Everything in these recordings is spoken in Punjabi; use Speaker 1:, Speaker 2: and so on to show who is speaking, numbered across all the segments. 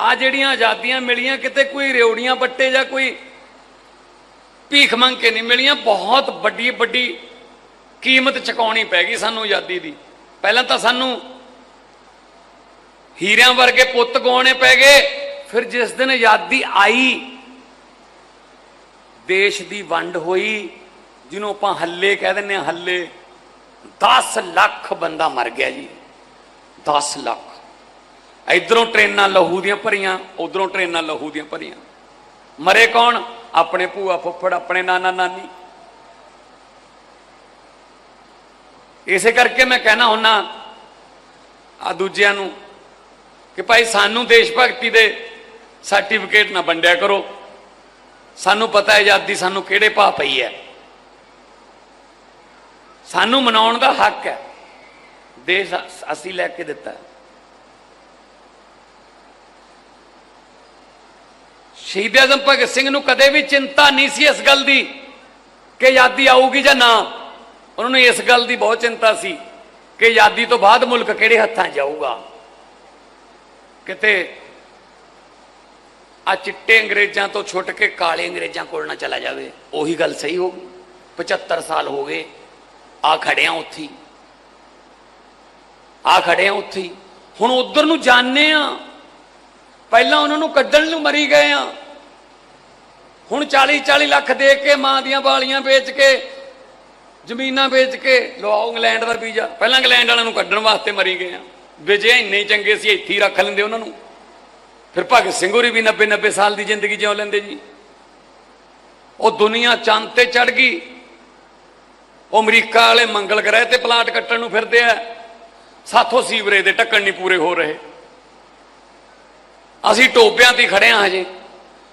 Speaker 1: ਆ ਜਿਹੜੀਆਂ ਆਜ਼ਾਦੀਆਂ ਮਿਲੀਆਂ, ਕਿਤੇ ਕੋਈ ਰਿਉੜੀਆਂ ਬੱਟੇ ਜਾਂ ਕੋਈ ਭੀਖ ਮੰਗ ਕੇ ਨਹੀਂ ਮਿਲੀਆਂ, ਬਹੁਤ ਵੱਡੀ ਵੱਡੀ ਕੀਮਤ ਚੁਕਾਉਣੀ ਪੈ ਗਈ ਸਾਨੂੰ ਆਜ਼ਾਦੀ ਦੀ। ਪਹਿਲਾਂ ਤਾਂ ਸਾਨੂੰ ਹੀਰਿਆਂ ਵਰਗੇ ਪੁੱਤ ਗਵਾਉਣੇ ਪੈ ਗਏ, ਫਿਰ ਜਿਸ ਦਿਨ ਆਜ਼ਾਦੀ ਆਈ, ਦੇਸ਼ ਦੀ ਵੰਡ ਹੋਈ, ਜਿਹਨੂੰ ਆਪਾਂ ਹੱਲੇ ਕਹਿ ਦਿੰਦੇ ਆ ਹੱਲੇ 10 ਲੱਖ ਬੰਦਾ ਮਰ ਗਿਆ ਜੀ 10 ਲੱਖ। ਇਧਰੋਂ ਟ੍ਰੇਨਾਂ ਲਹੂ ਦੀਆਂ ਭਰੀਆਂ, ਉਧਰੋਂ ਟ੍ਰੇਨਾਂ ਲਹੂ ਦੀਆਂ ਭਰੀਆਂ। ਮਰੇ ਕੌਣ? ਆਪਣੇ ਭੂਆ ਫੁੱਫੜ, ਆਪਣੇ ਨਾਨਾ ਨਾਨੀ। ਇਸੇ ਕਰਕੇ ਮੈਂ ਕਹਿਣਾ ਹੁੰਨਾ ਆ ਦੂਜਿਆਂ ਨੂੰ ਕਿ ਭਾਈ ਸਾਨੂੰ ਦੇਸ਼ ਭਗਤੀ ਦੇ ਸਰਟੀਫਿਕੇਟ ਨਾ ਵੰਡਿਆ ਕਰੋ। ਸਾਨੂੰ ਪਤਾ ਹੈ ਆਜ਼ਾਦੀ ਸਾਨੂੰ ਕਿਹੜੇ ਭਾਅ ਪਈ ਹੈ। ਸਾਨੂੰ ਮਨਾਉਣ ਦਾ ਹੱਕ ਹੈ। ਦੇਸ਼ ਅਸੀਂ ਲੈ ਕੇ ਦਿੱਤਾ। ਸ਼ਹੀਦ ਆਜ਼ਮ ਭਗਤ ਸਿੰਘ ਨੂੰ ਕਦੇ ਵੀ ਚਿੰਤਾ ਨਹੀਂ ਸੀ ਇਸ ਗੱਲ ਦੀ ਕਿ ਆਜ਼ਾਦੀ ਆਊਗੀ ਜਾਂ ਨਾ। ਉਹਨਾਂ ਨੂੰ ਇਸ ਗੱਲ ਦੀ ਬਹੁਤ ਚਿੰਤਾ ਸੀ ਕਿ ਆਜ਼ਾਦੀ ਤੋਂ ਬਾਅਦ ਮੁਲਕ ਕਿਹੜੇ ਹੱਥਾਂ 'ਚ ਜਾਊਗਾ। ਕਿਤੇ ਆ ਚਿੱਟੇ ਅੰਗਰੇਜ਼ਾਂ ਤੋਂ ਛੁੱਟ ਕੇ ਕਾਲੇ ਅੰਗਰੇਜ਼ਾਂ ਕੋਲ ਨਾ ਚਲਾ ਜਾਵੇ, ਉਹੀ ਗੱਲ ਸਹੀ ਹੋ ਗਈ। 75 ਸਾਲ ਹੋ ਗਏ, ਆ ਖੜਿਆ ਉੱਥੀ ਆ ਖੜਿਆ ਉੱਥੀ ਹੁਣ ਉਧਰ ਨੂੰ ਜਾਣੇ ਆ। ਪਹਿਲਾਂ ਉਹਨਾਂ ਨੂੰ ਕੱਢਣ ਨੂੰ ਮਰੀ ਗਏ ਆ। ਹੁਣ 40 40 ਲੱਖ ਦੇ ਕੇ ਮਾਂ ਦੀਆਂ ਬਾਲੀਆਂ ਵੇਚ ਕੇ, ਜ਼ਮੀਨਾਂ ਵੇਚ ਕੇ ਲਵਾਓ ਇੰਗਲੈਂਡ ਦਾ ਵੀਜ਼ਾ। ਪਹਿਲਾਂ ਇੰਗਲੈਂਡ ਵਾਲਿਆਂ ਨੂੰ ਕੱਢਣ ਵਾਸਤੇ ਮਰੀ ਗਏ ਆ। ਵਿਜੇ ਇੰਨੇ ਚੰਗੇ ਸੀ, ਇੱਥੇ ਹੀ ਰੱਖ ਲੈਂਦੇ ਉਹਨਾਂ ਨੂੰ। ਫਿਰ ਭਗਤ ਸਿੰਘ ਹੋਰੀ ਵੀ 90 90 ਸਾਲ ਦੀ ਜ਼ਿੰਦਗੀ ਜਿਉ ਲੈਂਦੇ ਜੀ। ਉਹ ਦੁਨੀਆ ਚੰਦ ਤੇ ਚੜ ਗਈ। ਉਹ ਅਮਰੀਕਾ ਵਾਲੇ ਮੰਗਲ ਗ੍ਰਹਿ ਤੇ ਪਲਾਟ ਕੱਟਣ ਨੂੰ ਫਿਰਦੇ ਆ। ਸਾਥੋਂ ਸੀਵਰੇਜ ਦੇ ਢੱਕਣ ਨਹੀਂ ਪੂਰੇ ਹੋ ਰਹੇ। ਅਸੀਂ ਟੋਬਿਆਂ ਤੇ ਹੀ ਖੜੇ ਹਾਂ ਹਜੇ।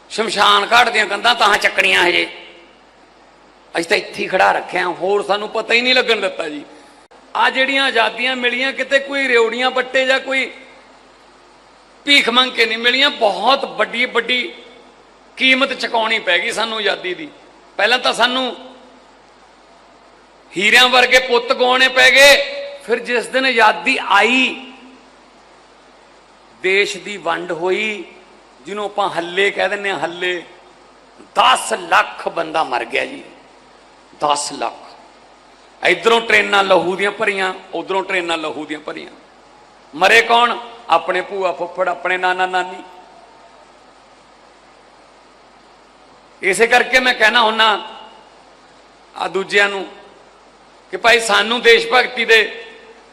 Speaker 1: ਸ਼ਮਸ਼ਾਨ ਘਾਟ ਦੀਆਂ ਕੰਧਾਂ ਤਾਂ ਚੱਕਣੀਆਂ ਹਜੇ। ਅਸੀਂ ਤਾਂ ਇੱਥੇ ਖੜਾ ਰੱਖਿਆ ਹੋਰ ਸਾਨੂੰ ਪਤਾ ਹੀ ਨਹੀਂ ਲੱਗਣ ਦਿੱਤਾ ਜੀ। ਆ ਜਿਹੜੀਆਂ ਆਜ਼ਾਦੀਆਂ ਮਿਲੀਆਂ, ਕਿਤੇ ਕੋਈ ਰਿਉੜੀਆਂ ਬੱਟੇ ਜਾਂ ਕੋਈ ਭੀਖ ਮੰਗ ਕੇ ਨਹੀਂ ਮਿਲੀਆਂ, ਬਹੁਤ ਵੱਡੀ ਵੱਡੀ ਕੀਮਤ ਚੁਕਾਉਣੀ ਪੈ ਗਈ ਸਾਨੂੰ ਆਜ਼ਾਦੀ ਦੀ। ਪਹਿਲਾਂ ਤਾਂ ਸਾਨੂੰ ਹੀਰਿਆਂ ਵਰਗੇ ਪੁੱਤ ਗਵਾਉਣੇ ਪੈ ਗਏ। ਫਿਰ ਜਿਸ ਦਿਨ ਆਜ਼ਾਦੀ ਆਈ ਦੇਸ਼ ਦੀ ਵੰਡ ਹੋਈ, ਜਿਹਨੂੰ ਆਪਾਂ ਹੱਲੇ ਕਹਿ ਦਿੰਦੇ ਆ ਹੱਲੇ 10 ਲੱਖ ਬੰਦਾ ਮਰ ਗਿਆ ਜੀ। 10 ਲੱਖ। ਇਧਰੋਂ ਟ੍ਰੇਨਾਂ ਲਹੂ ਦੀਆਂ ਭਰੀਆਂ, ਉਧਰੋਂ ਟ੍ਰੇਨਾਂ ਲਹੂ ਦੀਆਂ ਭਰੀਆਂ। ਮਰੇ ਕੌਣ? ਆਪਣੇ ਭੂਆ ਫੁੱਫੜ, ਆਪਣੇ ਨਾਨਾ ਨਾਨੀ। ਇਸੇ ਕਰਕੇ ਮੈਂ ਕਹਿਣਾ ਹੁੰਨਾ ਆ ਦੂਜਿਆਂ ਨੂੰ ਕਿ ਭਾਈ ਸਾਨੂੰ ਦੇਸ਼ ਭਗਤੀ ਦੇ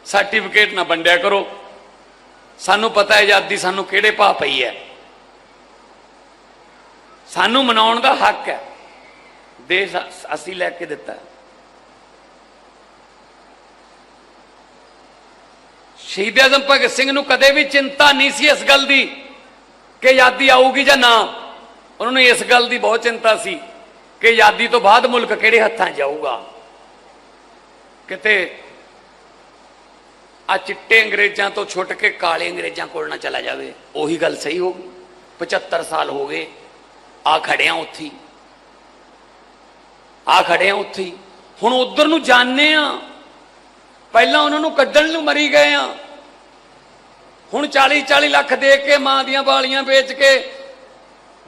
Speaker 1: ਸਰਟੀਫਿਕੇਟ ਨਾ ਵੰਡਿਆ ਕਰੋ। ਸਾਨੂੰ ਪਤਾ ਹੈ ਆਜ਼ਾਦੀ ਸਾਨੂੰ ਕਿਹੜੇ ਭਾਅ ਪਈ ਹੈ। ਸਾਨੂੰ ਮਨਾਉਣ ਦਾ ਹੱਕ ਹੈ। ਦੇਸ਼ ਅਸੀਂ ਲੈ ਕੇ ਦਿੱਤਾ। ਸ਼ਹੀਦ ਆਜ਼ਮ ਭਗਤ ਸਿੰਘ ਨੂੰ ਕਦੇ ਵੀ ਚਿੰਤਾ ਨਹੀਂ ਸੀ ਇਸ ਗੱਲ ਦੀ ਕਿ ਆਜ਼ਾਦੀ ਆਊਗੀ ਜਾਂ ਨਾ। ਉਹਨਾਂ ਨੂੰ ਇਸ ਗੱਲ ਦੀ ਬਹੁਤ ਚਿੰਤਾ ਸੀ ਕਿ ਆਜ਼ਾਦੀ ਤੋਂ ਬਾਅਦ ਮੁਲਕ ਕਿਹੜੇ ਹੱਥਾਂ 'ਚ ਜਾਊਗਾ। ਕਿਤੇ ਆ ਚਿੱਟੇ ਅੰਗਰੇਜ਼ਾਂ ਤੋਂ ਛੁੱਟ ਕੇ ਕਾਲੇ ਅੰਗਰੇਜ਼ਾਂ ਕੋਲ ਨਾ ਚਲਾ ਜਾਵੇ। ਉਹੀ ਗੱਲ ਸਹੀ ਹੋ ਗਈ। 75 ਸਾਲ ਹੋ ਗਏ, ਆ ਖੜਿਆ ਉੱਥੀ ਆ ਖੜਿਆ ਉੱਥੀ ਹੁਣ ਉਧਰ ਨੂੰ ਜਾਣੇ ਆ। ਪਹਿਲਾਂ ਉਹਨਾਂ ਨੂੰ ਕੱਢਣ ਨੂੰ ਮਰੀ ਗਏ ਆ। ਹੁਣ 40 40 ਲੱਖ ਦੇ ਕੇ ਮਾਂ ਦੀਆਂ ਬਾਲੀਆਂ ਵੇਚ ਕੇ,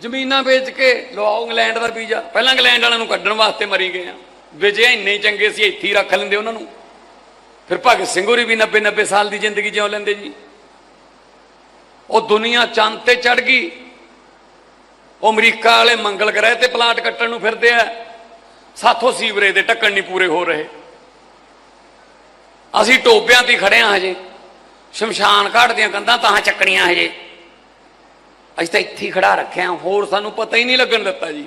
Speaker 1: ਜ਼ਮੀਨਾਂ ਵੇਚ ਕੇ, ਲਵਾਓ ਇੰਗਲੈਂਡ ਦਾ ਵੀਜ਼ਾ। ਪਹਿਲਾਂ ਇੰਗਲੈਂਡ ਵਾਲਿਆਂ ਨੂੰ ਕੱਢਣ ਵਾਸਤੇ ਮਰੀ ਗਏ ਆ। ਵਿਜੇ ਇੰਨੇ ਚੰਗੇ ਸੀ, ਇੱਥੇ ਹੀ ਰੱਖ ਲੈਂਦੇ ਉਹਨਾਂ ਨੂੰ। ਫਿਰ ਭਗਤ ਸਿੰਘ ਹੋਰੀ ਵੀ 90 90 ਸਾਲ ਦੀ ਜ਼ਿੰਦਗੀ ਜਿਉ ਲੈਂਦੇ ਜੀ। ਉਹ ਦੁਨੀਆ ਚੰਦ ਤੇ ਚੜ ਗਈ। ਉਹ ਅਮਰੀਕਾ ਵਾਲੇ ਮੰਗਲ ਗ੍ਰਹਿ ਤੇ ਪਲਾਂਟ ਕੱਟਣ ਨੂੰ ਫਿਰਦੇ ਆ। ਸਾਥੋਂ ਸੀਵਰੇਜ ਦੇ ਢੱਕਣ ਨਹੀਂ ਪੂਰੇ ਹੋ ਰਹੇ। ਅਸੀਂ ਟੋਬਿਆਂ ਤੇ ਹੀ ਖੜੇ ਹਾਂ ਹਜੇ। ਸ਼ਮਸ਼ਾਨ ਘਾਟ ਦੀਆਂ ਕੰਧਾਂ ਤਾਂ ਚੱਕਣੀਆਂ ਹਜੇ। ਅਸੀਂ ਤਾਂ ਇੱਥੇ ਖੜਾ ਰੱਖਿਆ। ਹੋਰ ਸਾਨੂੰ ਪਤਾ ਹੀ ਨਹੀਂ ਲੱਗਣ ਦਿੱਤਾ ਜੀ।